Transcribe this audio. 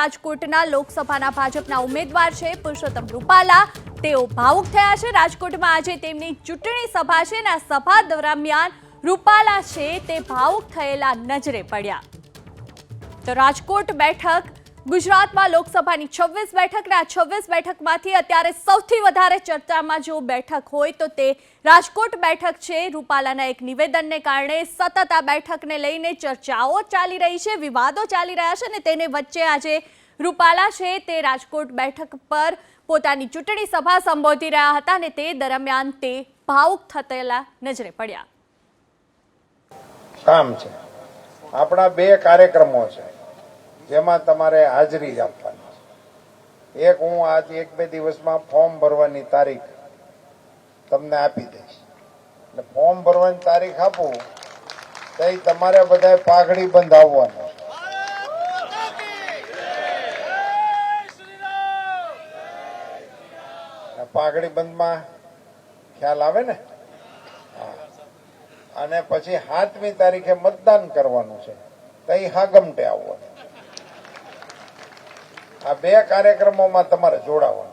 રાજકોટના લોકસભાના ભાજપના ઉમેદવાર છે પુરુષોત્તમ રૂપાલા. તેઓ ભાવુક થયા છે. રાજકોટમાં આજે તેમની ચૂંટણી સભા છે અને સભા દરમિયાન રૂપાલા છે તે ભાવુક થયેલા નજરે પડ્યા. તો રાજકોટ બેઠક ગુજરાતમાં લોકસભાની છવ્વીસ બેઠકના છવ્વીસ બેઠકમાંથી અત્યારે સૌથી વધારે ચર્ચામાં જો બેઠક હોય તો તે રાજકોટ બેઠક છે. રૂપાલાના એક નિવેદનને કારણે સતત આ બેઠકને લઈને ચર્ચાઓ ચાલી રહી છે, વિવાદો ચાલી રહ્યા છે અને તેને વચ્ચે આજે રૂપાલા છે તે રાજકોટ બેઠક પર પોતાની ચૂંટણી સભા સંબોધી રહ્યા હતા અને તે દરમિયાન તે ભાવુક થતેલા નજરે પડ્યા. કામ આપણા બે કાર્યક્રમો છે. જેમાં તમારે હાજરી આપવાની એક હું આજ એક બે દિવસમાં ફોર્મ ભરવાની તારીખ તમને આપી દઈશ. એટલે ફોર્મ ભરવાની તારીખ આપું, તો તમારે બધા પાઘડી બંધ આવવાનું પાઘડી બંધમાં ખ્યાલ આવે ને? અને પછી સાતમી તારીખે મતદાન કરવાનું છે. તઈ હાગમટે આવવાનું. આ બે કાર્યક્રમોમાં તમારે જોડાવાનું.